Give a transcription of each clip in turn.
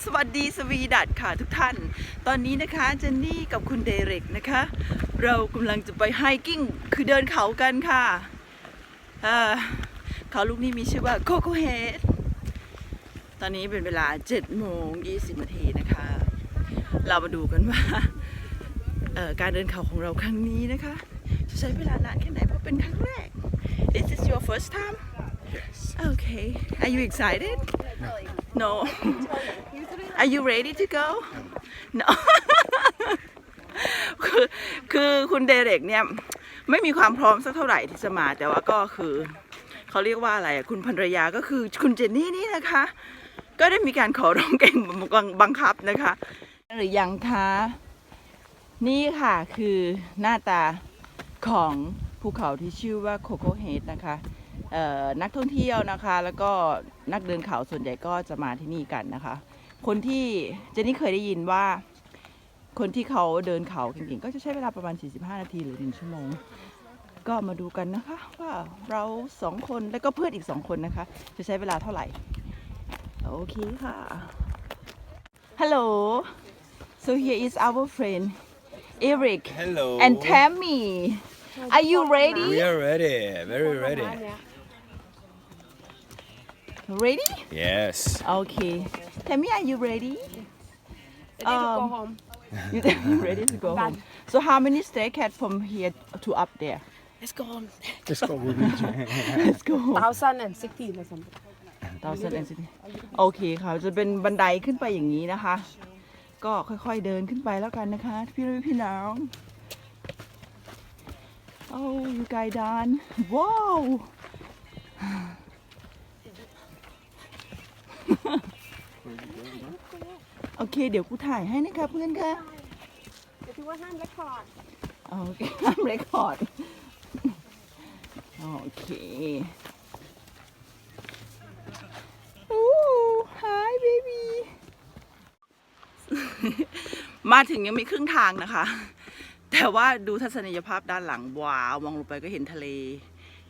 สวัสดีสวีดัตค่ะทุกท่าน ตอนนี้นะคะเจนนี่กับคุณเดเร็กนะคะ เรากำลังจะไปไฮกิ้งคือเดินเขากันค่ะอ่าเขาลูกนี้มีชื่อว่าโคโคเฮดตอนนี้เป็นเวลา7โมง20นาทีนะคะ เรามาดูกันว่าเอ่อการเดินเขาของเราครั้งนี้นะคะ จะใช้เวลานานแค่ไหนเพราะเป็นครั้งแรก Is this your first time? Yes. Okay. Are you excited? No. Are you ready to go? No. คือคือคุณเดเร็กเนี่ยไม่มีความพร้อมสักเท่าไหร่ที่จะมาแต่ว่าก็คือเขาเรียกว่าอะไรอะคุณภรรยาก็คือคุณเจนนี่นี่นะคะ ก็ได้มีการขอร้องเก่งบังคับนะคะ หรือยังคะนี่ค่ะคือหน้าตาของภูเขาที่ชื่อว่าโคโคเฮดนะคะเอ่อนักท่องเที่ยวนะคะ แล้วก็นักเดินเขาส่วนใหญ่ก็จะมาที่นี่กันนะคะ คนที่เจนนี่เคยได้ยินว่า คนที่เขาเดินเขาเก่งๆ ก็จะใช้เวลาประมาณ 45 นาทีหรือ 1 ชั่วโมง ก็มาดูกันนะคะ ว่าเราสองคนแล้วก็เพื่อนอีกสองคนนะคะ จะใช้เวลาเท่าไหร่ โอเคค่ะ Hello so here is our friend Eric Hello. and Tammy are you ready We are ready. Very ready. ready Yes. Okay. Tammy, are you ready? Ready to go Um, home. You ready to go home? So how many staircase from here to up there? Let's go home. Let's go with you. Let's go home. Thousand and sixteen or something. Thousand and sixty. โอเคค่ะ จะเป็นบันไดขึ้นไปอย่างนี้นะคะ ก็ค่อยๆเดินขึ้นไปแล้วกันนะคะ พี่นุ้ยพี่น้องโอ้ยูไก โอเค เดี๋ยวกูถ่ายให้นะคะเพื่อนค่ะแต่ที่ว่าห้ามเรคคอร์ดโอเคห้ามเรคคอร์ดโอเคโอ้ hi baby มาถึงยังไม่ครึ่งทางนะคะ แต่ว่าดูทัศนียภาพด้านหลัง ว้าว มองลงไปก็เห็นทะเล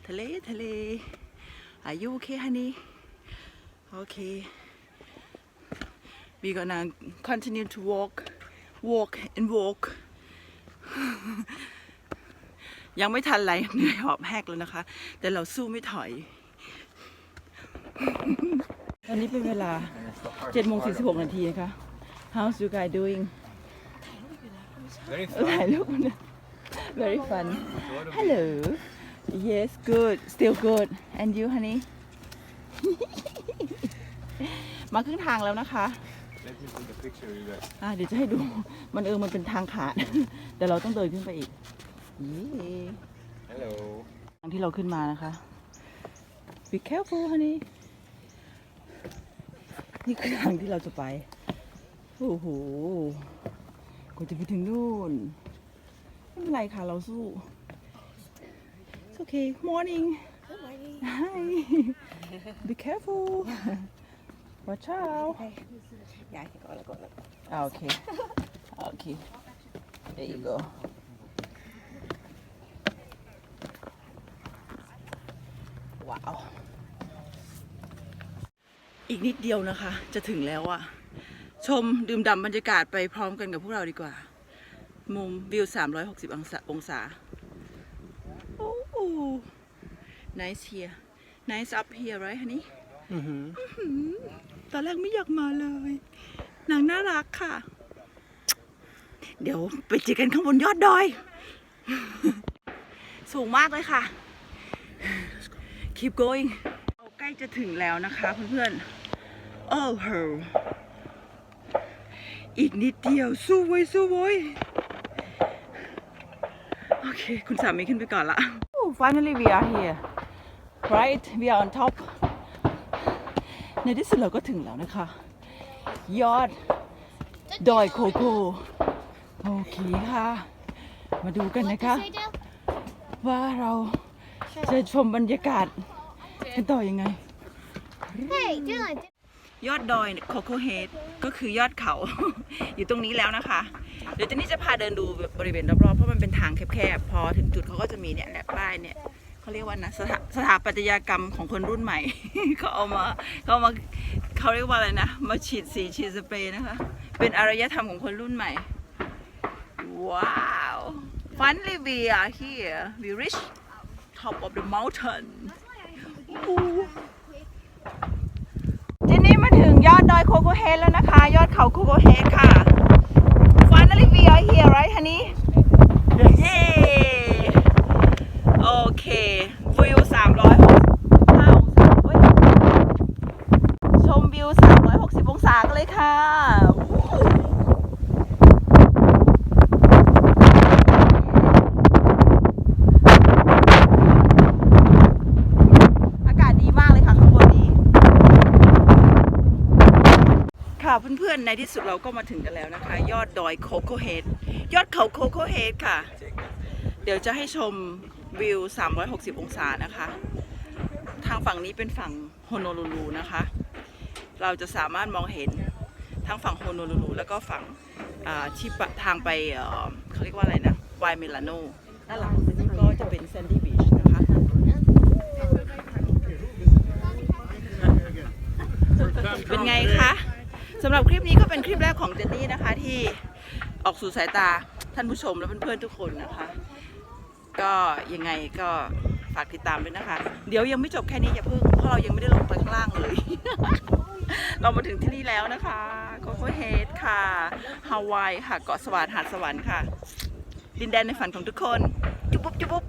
ทะเล ทะเล Are you okay honey โอเค we gonna continue to walk walk and walk ยังไม่ทันไรเหนื่อยหอบแหกแล้วนะคะ แต่เราสู้ไม่ถอย ตอนนี้เป็นเวลา7โมง46นาทีนะคะ How's you guys doing Very เออถ่ายรูปนะ Very fun Hello Yes good still good and you honey มาครึ่งทางแล้วนะคะ อะเดี๋ยวจะให้ดู มันเออ มันเป็นทางขาด แต่เราต้องเดินขึ้นไปอีกเย้ Hello. ทางที่เราขึ้นมานะคะ be careful honey นี่คือทางที่เราจะไป โอ้โหกว่าจะไปถึงนู่น ไม่เป็นไรค่ะ เราสู้ It's okay morning hi be careful watch out ยายก่อนแล้วก่อนแล้ว Ah, okay. Okay. There you go. ว้าวอีกนิดเดียวนะคะ จะถึงแล้วอะชมดื่มด่ำบรรยากาศไปพร้อมกันกับพวกเราดีกว่า มุมวิว 360 องศาองศาโอ้โห nice here nice up here right honey ตอนแรกไม่อยากมาเลยนางน่ารักค่ะ เดี๋ยวไปเจอกันข้างบนยอดดอย สูงมากเลยค่ะ keep going เราใกล้จะถึงแล้วนะคะเพื่อนๆ โอ้โห อีกนิดเดียว สู้ไว้สู้ไว้โอเค คุณสามีขึ้นไปก่อนละ finally we are here right we are on top ในที่สุดเราก็ถึงแล้วนะคะ ยอดดอยโคโกโอเคค่ะ มาดูกันนะคะ ว่าเราจะชมบรรยากาศกันต่อยังไง ยอดดอยโคโคเฮดก็คือยอดเขา อยู่ตรงนี้แล้วนะคะ เดี๋ยวเจนนี่จะพาเดินดูบริเวณรอบๆเพราะมันเป็นทางแคบๆ พอถึงจุดเขาก็จะมีเนี่ยแหละป้ายเนี่ย เขาเรียกว่านะสถาสถาปัตยกรรมของคนรุ่นใหม่ เขาเอามาเขาเอามาเขาเรียกว่าอะไรนะ มาฉีดสีฉีดสเปรย์นะคะ เป็นอารยธรรมของคนรุ่นใหม่ ว้าว finally we are here we reach top of the mountain ทีนี้มาถึงยอดดอยโคโคเฮดแล้วนะคะ ยอดเขาโคโคเฮดค่ะ finally we are here right honey เย้โอเควิว365องศาเฮ้ยชมวิว 360 องศากันเลยค่ะอากาศดีมากเลยค่ะข้างบนนี้ค่ะเพื่อนๆ ในที่สุดเราก็มาถึงกันแล้วนะคะ ยอดดอยโคโคเฮดยอดเขาโคโคเฮดค่ะ เดี๋ยวจะให้ชมวิว 360 องศานะคะ ทางฝั่งนี้เป็นฝั่งโฮโนลูลูนะคะ เราจะสามารถมองเห็นทั้งฝั่งโฮโนลูลูแล้วก็ฝั่งที่ทางไปเขาเรียกว่าอะไรนะวายเมลาโนด้านหลังของนี้ก็จะเป็นแซนดี้บีชนะคะเป็นไงคะสำหรับคลิปนี้ก็เป็นคลิปแรกของเจนนี่นะคะที่ออกสู่สายตาท่านผู้ชมและเพื่อนๆทุกคนนะคะ ก็ยังไงก็ฝากติดตามด้วยนะคะ เดี๋ยวยังไม่จบแค่นี้อย่าเพิ่งเพราะเรายังไม่ได้ลงไปข้างล่างเลย เรามาถึงที่นี่แล้วนะคะโคโคเฮดค่ะฮาวายค่ะเกาะสวรรค์หาดสวรรค์ค่ะ ดินแดนในฝันของทุกคน จุ๊บปุ๊บจุ๊บปุ๊บ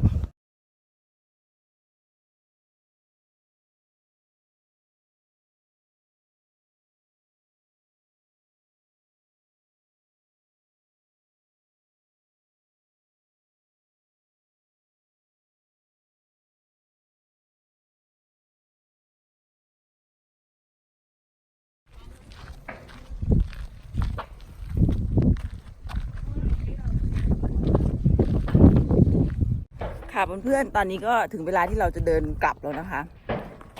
ค่ะเพื่อนๆ ตอนนี้ก็ถึงเวลาที่เราจะเดินกลับแล้วนะคะ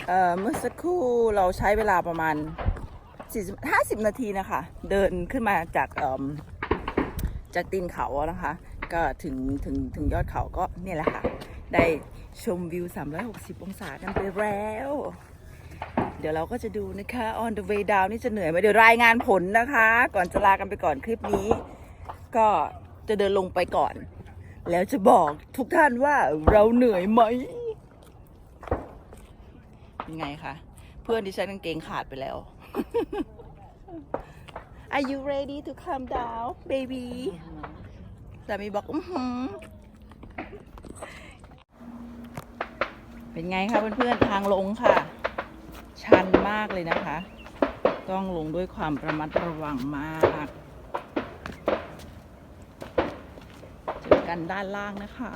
เอ่อเมื่อสักครู่เราใช้เวลาประมาณ40 50 นาทีนะคะ เดินขึ้นมาจากเอิ่มจากตีนเขานะคะ ก็ถึงถึงถึงยอดเขาก็เนี่ยแหละค่ะ ได้ชมวิว 360 องศากันไปแล้ว เดี๋ยวเราก็จะดูนะคะ on the way down นี่จะเหนื่อยไหมเดี๋ยวรายงานผลนะคะ ก่อนจะลากันไปก่อนคลิปนี้ ก็จะเดินลงไปก่อน แล้วจะบอกทุกท่านว่าเราเหนื่อยไหมยังไงคะ เพื่อนดิฉันกางเกงขาดไปแล้ว Are you ready to come down baby สามีบอกอือหือเป็นไงคะเพื่อนๆทางลงค่ะ ชันมากเลยนะคะ ต้องลงด้วยความระมัดระวังมาก เจอ กันด้านล่างนะคะ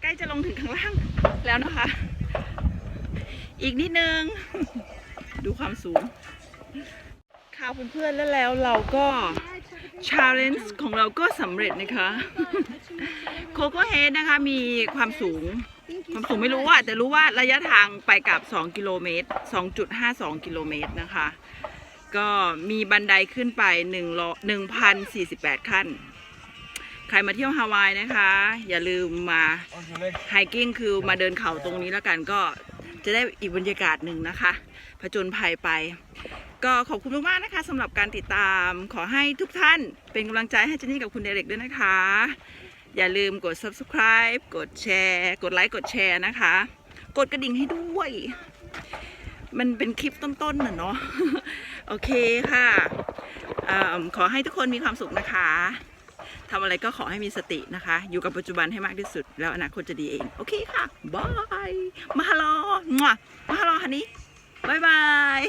ใกล้จะลงถึงข้างล่างแล้วนะคะ อีกนิดนึง ดูความสูงค่ะเพื่อนๆแล้วแล้วเราก็ challenge ของเราก็สำเร็จนะคะโคโค่เฮดนะคะมีความสูง ความสูงไม่รู้อะแต่รู้ว่าระยะทางไปกับ 2 กิโลเมตร 2.52 กิโลเมตรนะคะ ก็มีบันไดขึ้นไป1,048 ขั้น ใครมาเที่ยวฮาวายนะคะ อย่าลืมมา On your leg. ไฮกิ้งคือมาเดินเขาตรงนี้แล้วกันก็จะได้อีกบรรยากาศหนึ่งนะคะผจญภัยไป ก็ขอบคุณมากๆนะคะสำหรับการติดตามขอให้ทุกท่านเป็นกำลังใจให้เจนนี่กับคุณเดเร็กด้วยนะคะ อย่าลืมกด subscribe กดแชร์ กดไลค์กดแชร์นะคะ กดกระดิ่งให้ด้วย มันเป็นคลิปต้นๆน่ะเนาะโอเคค่ะเอมขอให้ทุกคนมีความสุขนะคะ ทำอะไรก็ขอให้มีสตินะคะ อยู่กับปัจจุบันให้มากที่สุด แล้วอนาคตจะดีเอง โอเคค่ะบายมาฮาลอมั่วมาฮาลอฮันนี่บายบาย